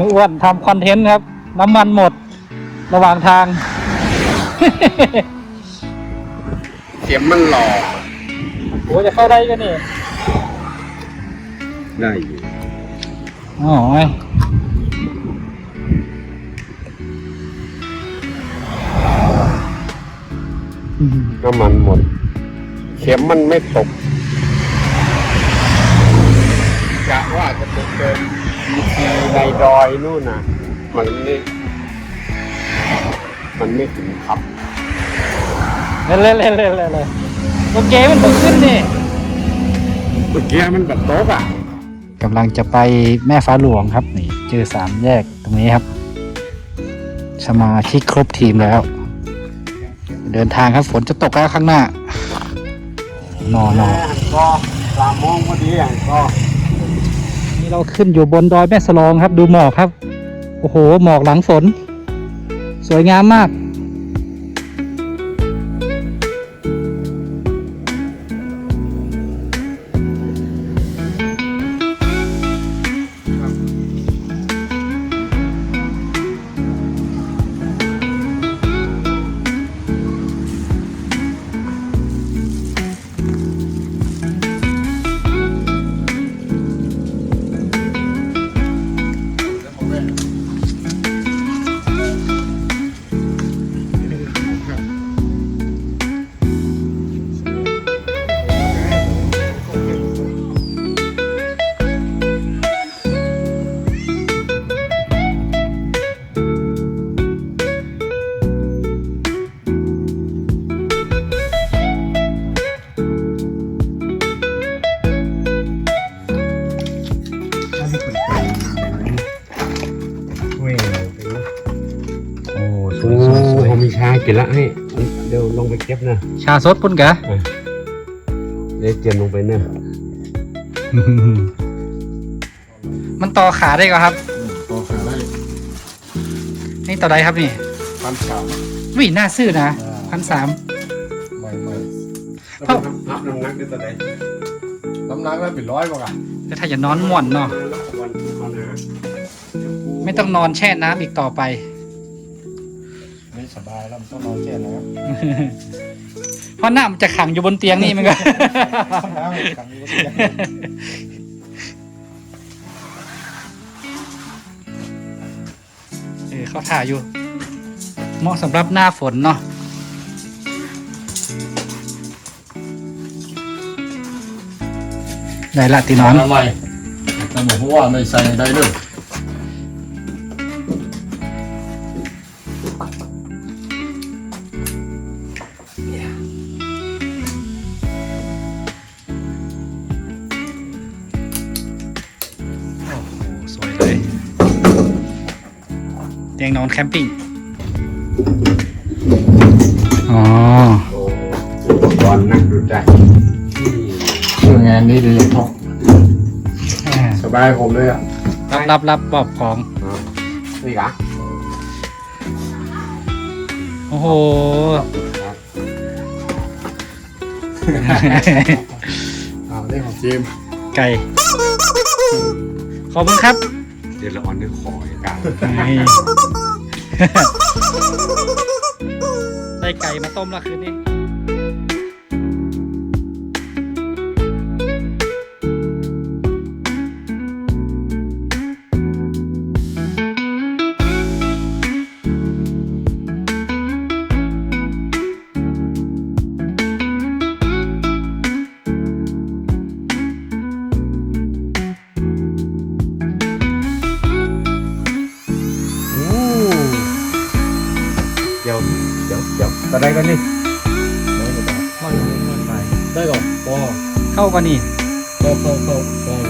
น้องอ้วนทำคอนเทนต์ครับ น้ำมันหมดระหว่างทางเข็มมันหลอกโอ้จะเข้าได้กันนี่ได้อยู่อ๋อไอ้น้ำมันหมด เข็มมันไม่ตกกะว่าจะไปเติม ดีซีในดอยนู่นน่ะมันไม่มันไม่ถึงครับเล่นเล่นเล่นเล่นเล่นเลยโอเคมันเพิ่งขึ้นนี่เมื่อกี้มันแบบโต๊ะอะกำลังจะไปแม่ฟ้าหลวงครับ นี่เจอสามแยกตรงนี้ครับ สมาชิกครบทีมแล้ว เดินทางครับฝนจะตกแล้วข้างหน้านอนอก็สามโมงพอดีอะก็นี่ เราขึ้นอยู่บนดอยแม่สลองครับ ดูหมอกครับ โอ้โห หมอกหลังฝน สวยงามมาก กินละให้เดี๋ยวลงไปเก็บนะชาสดปุ่นกะเดี๋ยวเจียนลงไปเนี่ยมันต่อขาได้ก็ครับต่อขาได้นี่ต่อใดครับนี่พันสามวิ่น่าซื้อนะพันสามใหม่ใหม่เท่านับน้ำหนักได้ตัวไหนน้ำหนักได้เป็นร้อยกว่ากันแล้วถ้าอย่านอนม่วนเนาะวันวันนะไม่ต้องนอนแช่น้ำอีกต่อไปนี่ส บายแล้วมันต้องนอนแค่แล้วเพราะน้ำมันจะขังอยู่บนเตียงนี่มันก็น้ำขังอยู่บนเตียงเออเขาถ่ายอยู่ เหมาะสำหรับหน้าฝนเนาะได้ละตีนอนทำไมแต่บอกว่าไม่ใส่ได้เลย อนแคมปิ้ง อ๋อโอ้อุปกรณ์นักดูใจที่เรื่องงานนี้ดีท็อกสบายผมเลยอะรับรับรับบอกของ นี่กะโอ้โหอ้าวนี่ของจีมไก่ ขอบคุณครับ เดี๋ยวเราออนด้วยคอยกันนี่ ได้ไก่มาต้มละคืนนี้ เดี๋ยวตอนแรกก็นี่ได้หรอพอเข้ากันนี่พอพอพอพอเข้า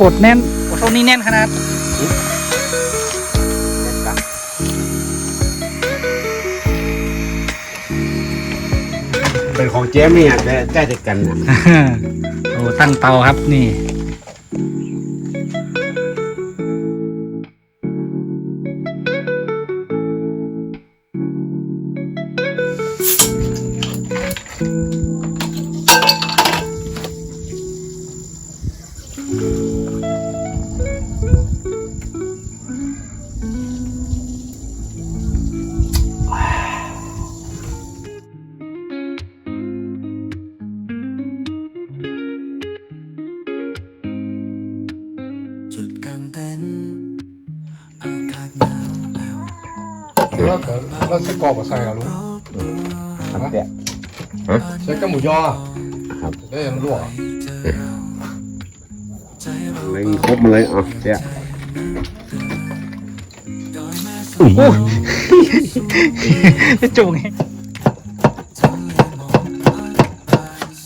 กดแน่นโอ้โหนี่แน่นขนาดเป็นของเจ๊เนี่ยแต่ใกล้ๆกันโอ้ตั้งเตาครับนี่ ครบมาเลยอะเจ๊ดอยแม่สโอ้ยจุงไงทะเลหมอกพัดไป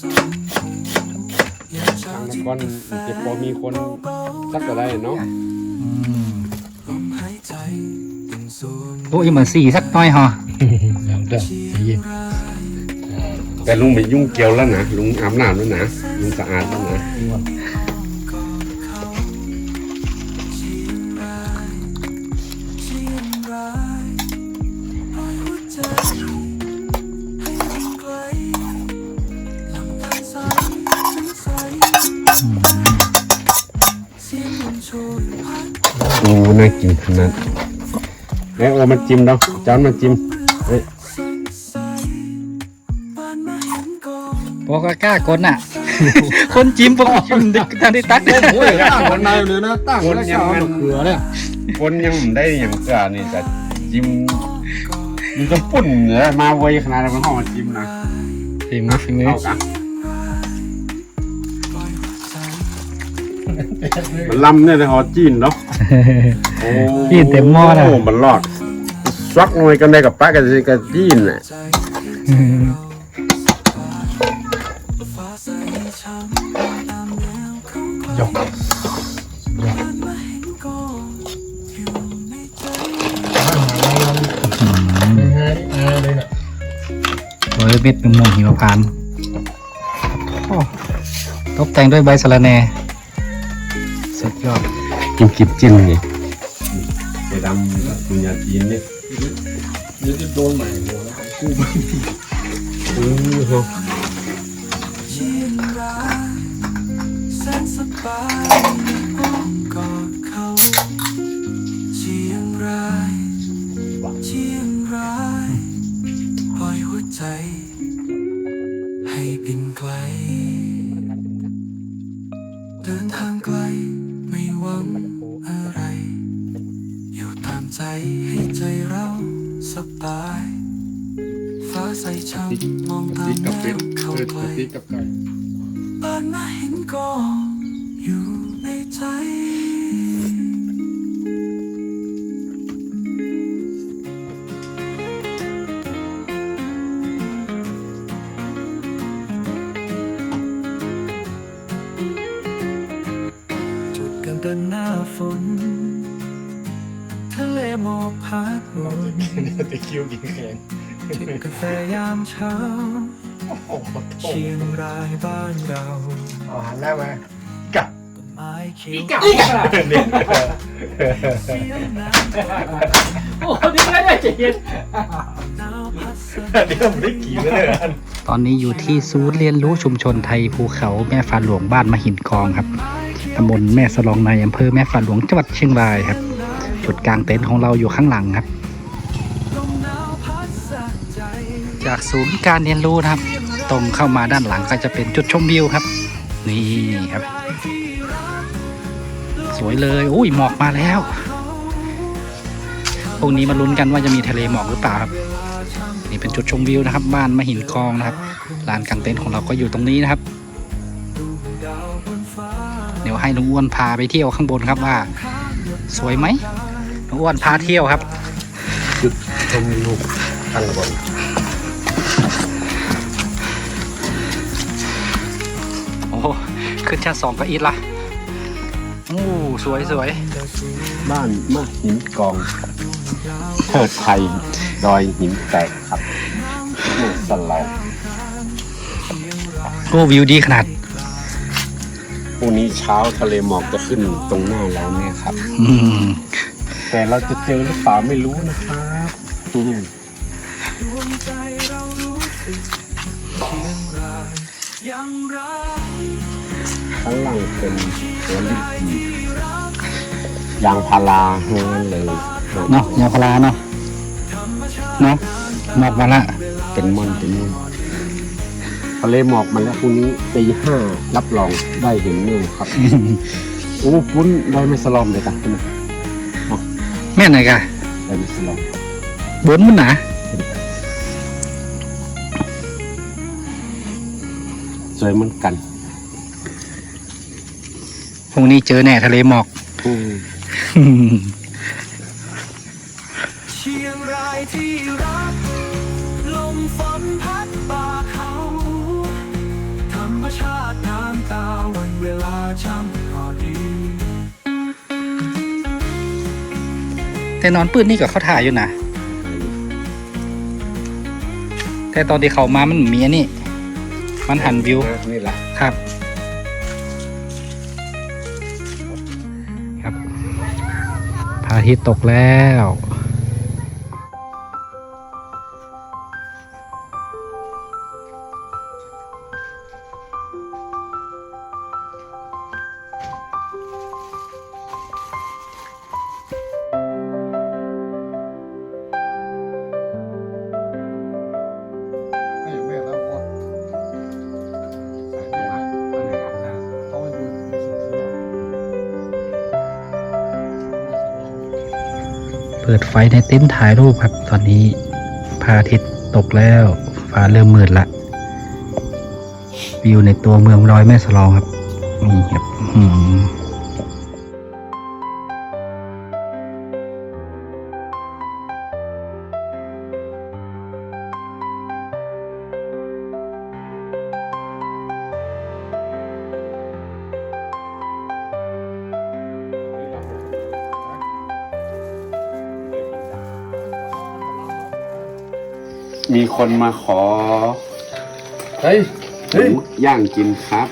สองทุ่มยามเช้าทางที่ก่อนเจ็บพอมีคนสักก็ได้เนาะอืมลมหายใจตึงสูงโอ้ยเหมือนสีสักหน้อยฮะแล้วแต่เชียเย็งนรายแต่ลุงไม่ยุ่งเกี่ยวแล้วนะ ลุงอาบน้ำแล้วนะ ลุงสะอาดแล้วนะ น่ากินขนาดไอ้โอมาจิ้มเนาะจานมาจิ้มเฮ้ยแสงใสบ้านมาเห็นกองโปกล้ากคนอะ คนจิ้มปกจิ้มเด็กทันได้ตักโอ้ยตั้งคนในเลยนะตั้งคนแล้วเอามะเขือเนี่ยคนยังไม่ได้อย่างเกลือนี่แต่จิ้มมันจะปุ่นเหรอมาไวขนาดนั้นมันห้องมาจิ้มนะฝีมือฝีมือเอากันปล่อยหัวใจมันลำเนี่ยในหอจีนเนาะ โอ้จีนเต็มหม้อน่ะโมันรอดซักหน่วยกันได้กับป้ากันสิกับจีนน่ะใจฟ้าใสช้ำตามแนวของเขายกบ้านมาเห็นกองอยู่ในใจง่ายง่ายเลยนะโรยเม็ดมะม่วงหิมพานต์โอ้ตกแต่งด้วยใบสะระแหน่สุดยอด กินกิบจิ้น ไงไปดำปุญญาจีนเนี่ยเดี๋ยวจะโดนใหม่โดนแล้วกู้เออเฮะเชียงรายแสนสบายอ้อมกอด สบายฟ้าใสช่ำมองตามติ๊กแนกับเป็ดวเขาเออไกลติ๊กกับไก่บ้านมาเห็นก็อยู่ในใจจุ คิวกินแข็งจิบกาแฟยามเช้าโอ้โหเชียงรายบ้านเราอาหารแล้วไหมกับต้นไม้เขียวกับอีกอะเนี่ยเสียงน้โอ้นี่ไม่ได้ใจเย็นำหนาวพัดสะเดี๋ยวไม่ได้กี่เลยอันตอนนี้อยู่ที่ศูนย์เรียนรู้ชุมชนไทยภูเขาแม่ฟ้าหลวงบ้านมหินกองครับตำบลแม่สลองในอำเภอแม่ฟ้าหลวงจังหวัดเชียงรายครับ จุดกลางเต็นท์ของเราอยู่ข้างหลังครับ จากศูนย์การเรียนรู้นะครับ ตรงเข้ามาด้านหลังก็จะเป็นจุดชมวิวครับ นี่ครับ สวยเลยอุ้ยหมอกมาแล้วพรุ่งนี้มาลุ้นกันว่าจะมีทะเลหมอกหรือเปล่าครับ นี่เป็นจุดชมวิวนะครับ บ้านมหินกองนะครับลานกางเต็นท์ของเราก็อยู่ตรงนี้นะครับ เดี๋ยวให้ลุงอ้วนพาไปเที่ยวข้างบนครับว่า สวยไหมลุงอ้วนพาเที่ยวครับจุดชมวิวข้างบน ขึ้นชั้นสองก็อีทละโอ้สวยสวยบ้านมะหินกองเทิดไทยดอยหินแตกครับแม่สลาโอ้วิวดีขนาดพรุ่งนี้เช้าทะเลหมอกจะขึ้นตรงหน้าเราเนี่ยครับ อืมแต่เราจะเจอหรือเปล่าไม่รู้นะครับอืมดวงใจเรารู้สึกเพียงไรยังรัก ข้างล่างเป็นสวนลิกียางพาราทั้งนั้นเลยเนาะยางพาราเนาะเนาะหมอกมาละเป็นม่อนเป็นม่อนทะเลหมอกมาแล้วพรุ่งนี้ตีห้ารับรองได้เห็นเนี่ยครับโอ้ปุ้นได้ไม่สลอมเลยกันแม่นไหนกะได้ไม่สลอมบนมันหนาสวยเหมือนกันพ รุ่งนี้เจอแน่ทะเลหมอกอืมเชียงรายที่รักลมฝนพัดป่าเขา ธรรมชาติน้ำตาวันเวลาช่างพอดีแต่นอนปื้นนี่ก็เข้าถ่ายอยู่นะแต่ตอนที่เขามามันมีอันนี้ มันหันวิวนี่แหละครับครับ อาทิตย์ตกแล้ว เปิดไฟในเต็นท์ถ่ายรูปครับ ตอนนี้พระอาทิตย์ตกแล้วฟ้าเริ่มมืดละวิวในตัวเมืองร้อยแม่สลองครับนี่ครับ คนมาขอเฮ้ยหมูย่างกินครับ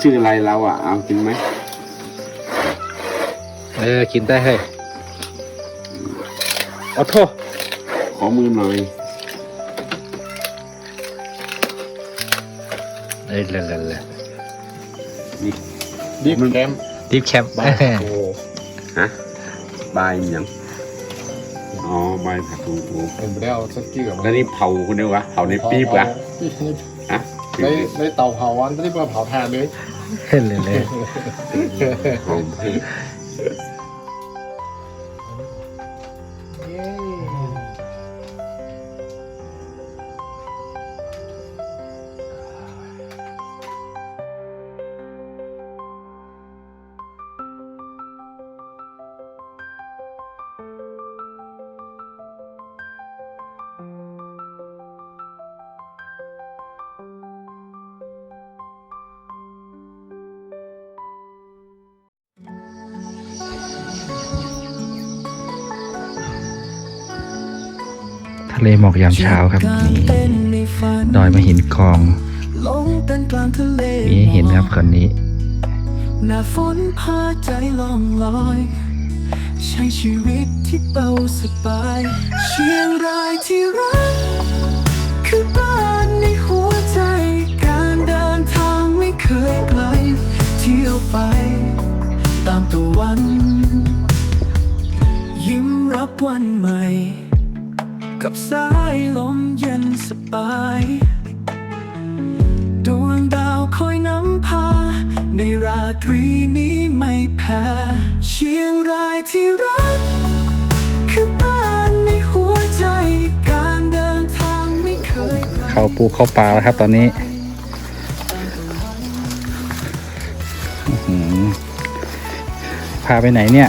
ชื่ออะไรเราอะ เอากินไหมเออกินได้เฮ้ยเอาโทษขอมือหน่อย เอ้ยเลยเลยเลยนี่ดิฟแคมดิฟแคปบ้านโอ้ฮะ บายยัง อ๋อบายผักตูโอ้ผมไม่ได้เอาสักกี่กับแล้วนี่เผาคนเดียววะเผาในปี๊บวะฮะในในเตาเผาวันไม่ได้มาเผาทานเลยเฮ้ยเลยเลยหอม ทะเลหมอกยามเช้าครับกลางนี่เต้นในฝันดอยมาหินคลองลงเต้นกลางทะเลมีให้เห็นครับคนนี้หน้าฝนพาใจล่องลอย ใช้ชีวิตที่เบาสบาย เชียงรายที่รัก คือบ้านในหัวใจ การเดินทางไม่เคยไกล เที่ยวไป ตามตะวัน ยิ้มรับวันใหม่กับ สายลมเย็นสบาย ดวงดาวคอยนำพา ในราตรีนี้ไม่แพ้ เชียงรายที่รัก คือบ้านในหัวใจ การเดินทางไม่เคยเข้าปูเข้าปลาแล้วครับตอนนี้พาไปไหนเนี่ย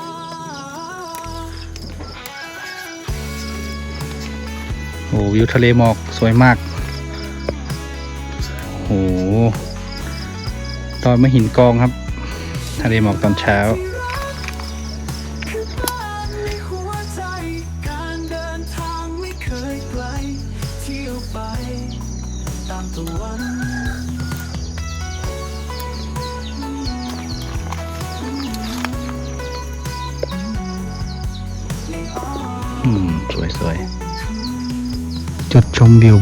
โอ้วิวทะเลหมอกสวยมากโอ้ตอนมาหินกองครับ ทะเลหมอกตอนเช้า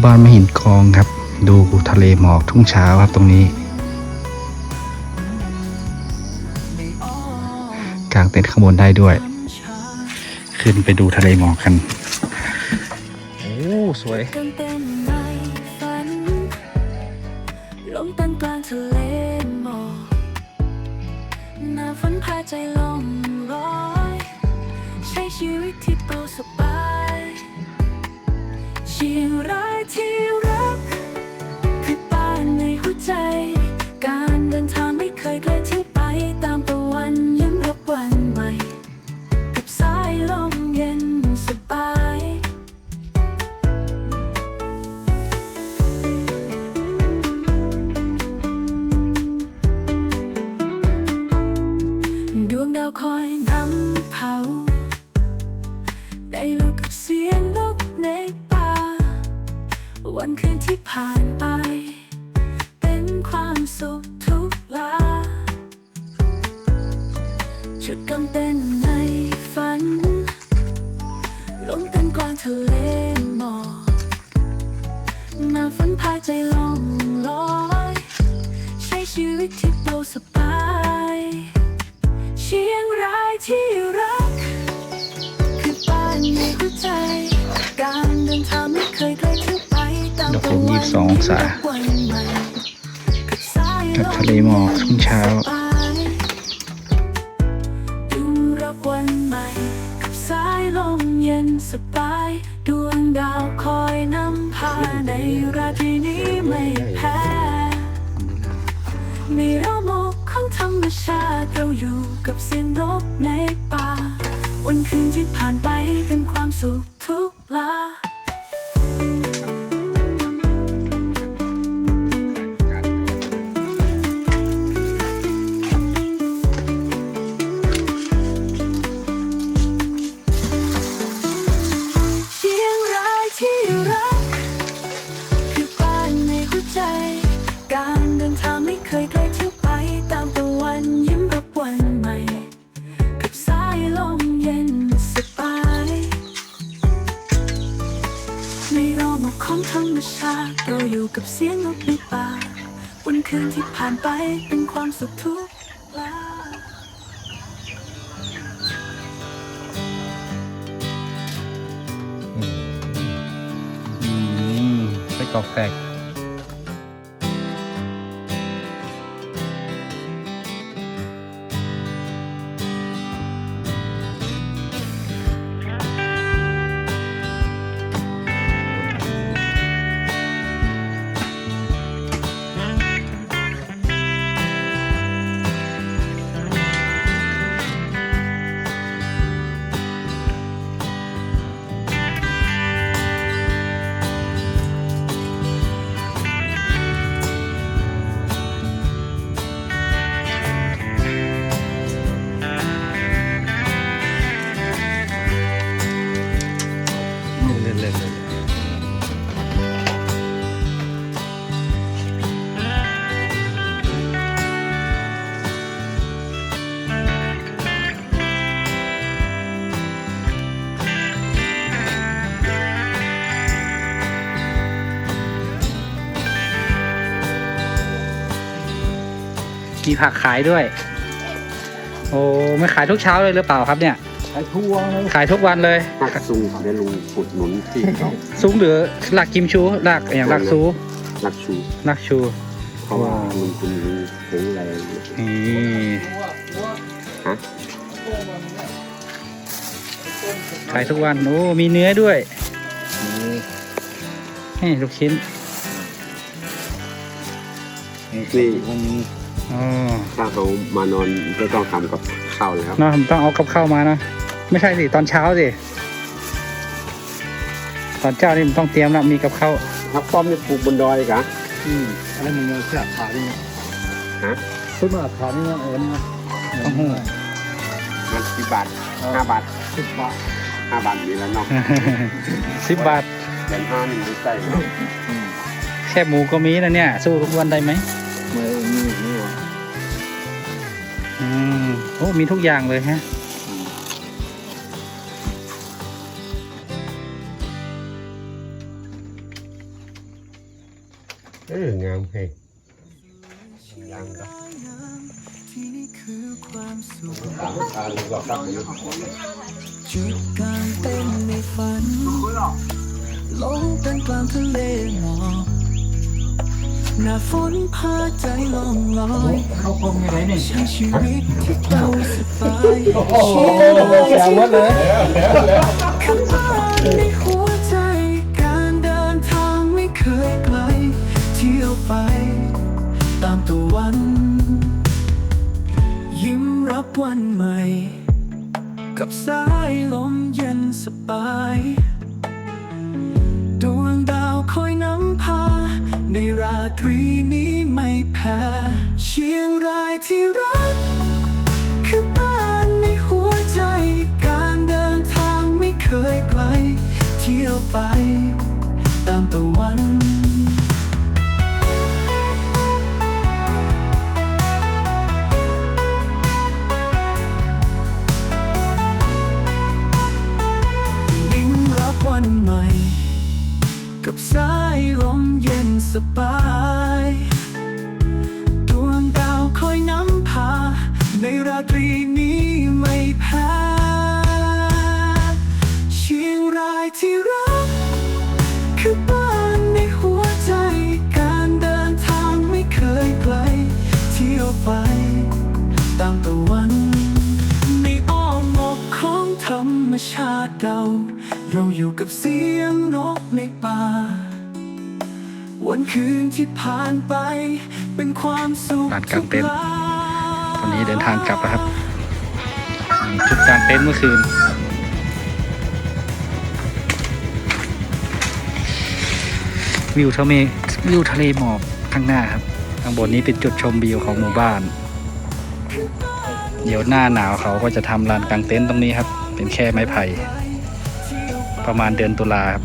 บ้านมหินกองครับ ดูทะเลหมอกทุ่งเช้าครับตรงนี้กางเต็นท์ข้างบนได้ด้วย ขึ้นไปดูทะเลหมอกกัน โอ้สวยในฝันลมตันกลางทะเลหมอกหน้าฝนพาใจลมลอย ใช้ชีวิตที่เบาสบาย ชียงรายที่ ผ่านไป เป็นความสุขทุกลาจุดกำเต้นในฝันลมเต้นกลางทะเลหมอกหน้าฝนพาใจลอย องศากับทะเลหมอกช่วงเช้าลมเย็นสบายดวงดาวคอยนำพาในราตรีนี้ไม่แพ้ในระบบของธรรมชาติเราอยู่กับเสียงนกในป่าวันคืนที่ผ่านไปเป็นความสุขทุกลาานไปเป็นความสุขทุกลาอืมไปกรอกแตก มีผักขายด้วย โอ้ไม่ขายทุกเช้าเลยหรือเปล่าครับเนี่ยไอ้ทั่วเลยขายทุกวันเลยหักซุงเดี๋ยวลุงขุดหนุนที่เขาซุ้งหรือหลักกิมชูหลักอย่างหลักซูหลักชูหลักชูเพราะว่าลุงคุณลุงแข็งแรงนี่ฮะขายทุกวันโอ้มีเนื้อด้วยนี่ลูกชิ้น นี่ อ๋อถ้าเขามานอนก็ต้องทำกับข้าวแล้วเนาะผมต้องเอากับข้าวมานะ ไม่ใช่สิตอนเช้าสิตอนเช้านี่มันต้องเตรียมแล้วมีกับข้าวครับป้อมนี่ปลูกบนดอยกะอืมอันนี้มึงเอาเสื้อขาดนี่นะฮะชุดมาขาดนี่นะเอ็นนะต้องหู้มันสิบบาทห้าบาทสิบบาทห้าบาทนี่แล้วเนาะสิบบาทแสนห้านี่ไม่ใช่เนาะแค่หมูก็มีนะเนี่ย สู้ทุกวันได้ไหม โอ้ มีทุกอย่างเลยฮะเอองามเพลงยังก็ที่นี่คือความสุขตามตาลูกเราตั้งอยู่จุดกลางเต้นในฝันลงเต้นกลางทะเลหมอก หน้าฝนพาใจล่องลอยเข้าคงยังไงเนี่ยใช้ชีวิตที่เราสบายเชียร์เราแซวหมดเลยคำว่าในหัวใจ การเดินทางไม่เคยไกล เที่ยวไป ตามตะวัน ยิ้มรับวันใหม่ กับสายลมเย็นสบาย ดวงดาวคอยนำพา ในราตรีนี้ไม่แพ้เชียงรายที่รัก คือบ้านในหัวใจ การเดินทางไม่เคยไกล เที่ยวไป ตามตะวันยิ้มรับวันใหม่กับสา บายดวงดาวคอยนำพา ในราตรีนี้ไม่แพ้เชียงรายที่รัก คือบ้านในหัวใจ การเดินทางไม่เคยไกล เที่ยวไป ตามตะวันในอ้อมอกของธรรมชาติเรา เราอยู่กับเสียงนกในป่า วันคืนที่ผ่านไป เป็นความสุขลานกลางเต็นท์ทุกลาตอนนี้เดินทางกลับแล้วครับนี่จุดกลางเต็นท์เมื่อคืน วิวทะเลวิวทะเลหมอกข้างหน้าครับข้างบนนี้เป็นจุดชมวิวของหมู่บ้าน เดี๋ยวหน้าหนาวเขาก็จะทำลานกลางเต็นท์ตรงนี้ครับ เป็นแค่ไม้ไผ่ประมาณเดือนตุลาครับ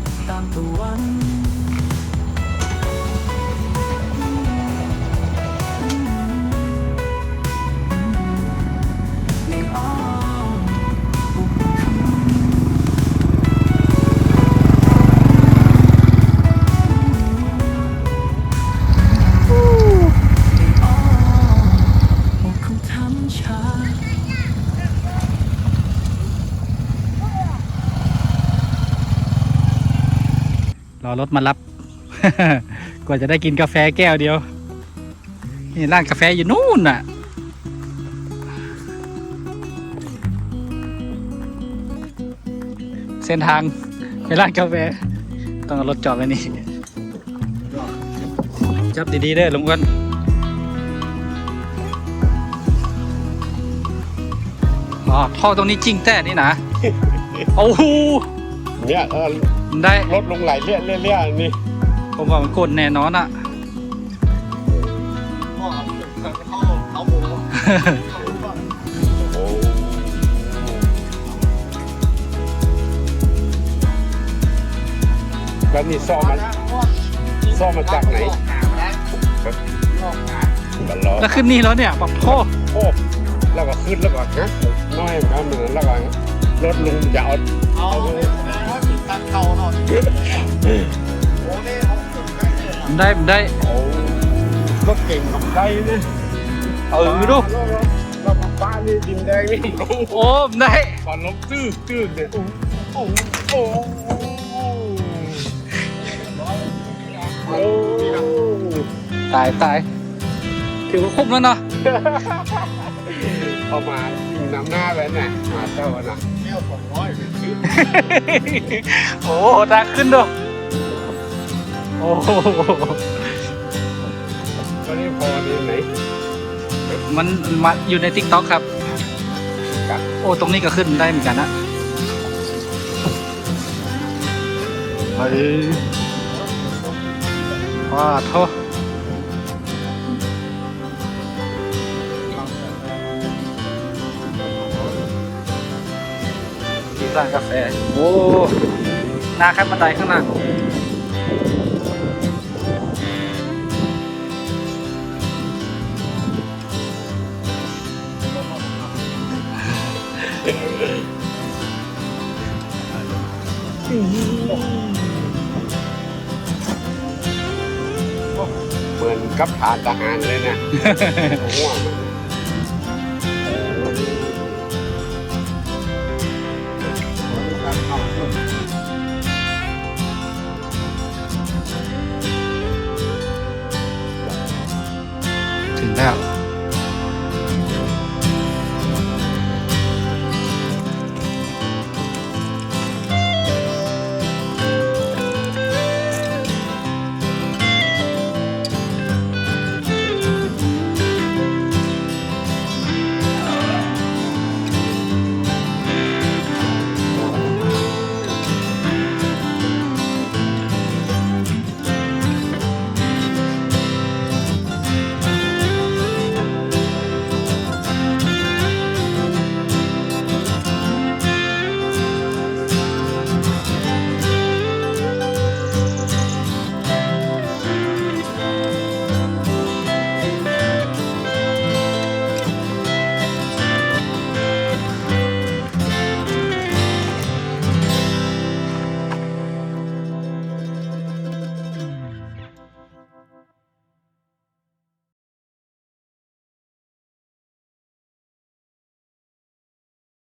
รอรถมารับ กว่าจะได้กินกาแฟแก้วเดียว นี่ร้านกาแฟอยู่นู่นน่ะ เส้นทางไปร้านกาแฟ ต้องเอารถจอดไว้นี่ จับดีๆเด้ลุงอ้วนอ๋อท่อตรงนี้จริงแต่นี่นะ โอ้โหเนี่ย ได้ลดลงไหลเลี่ยเลี่ยเลี่ยนี่ผมว่ามันกดแน่นอนอะโอ้แล้วนี่ซ่อมมาซ่อมมาจากไหนกันล้อแล้วขึ้นนี่แล้วเนี่ยปักท่อโอ้แล้วก็ขึ้นแล้วก็ฮะน้อยเหมือนกันเหมือนแล้วก็รถลุงจะเอาเอา ไปได้ได้โอ้รถเก่งกับใจเนี่ยเออดูเราบ้านนี่ดินแดงนี่โอ้โอ้ได้ก่อนลมตื้อตื้อเนี่ยโอ้โอ้โอ้ตายตายถือว่าคุ้มแล้วเนาะโเอามาอยู่น้ำหน้าไว้น่ะมาเจ้าน่ะ แก้วสองร้อยเป็นชิ้นโอ้โหตาขึ้นดูโอ้โหก็นี่พอดีไหนมันมาอยู่ในทิกต็อกครับ ครับโอ้ตรงนี้ก็ขึ้นได้เหมือนกันนะเออว้าโทที่ ร้านกาแฟ โอ้หน้าขั้นบันไดข้างหน้าเหมือนกับฐานทหารเลยนะหัวมัน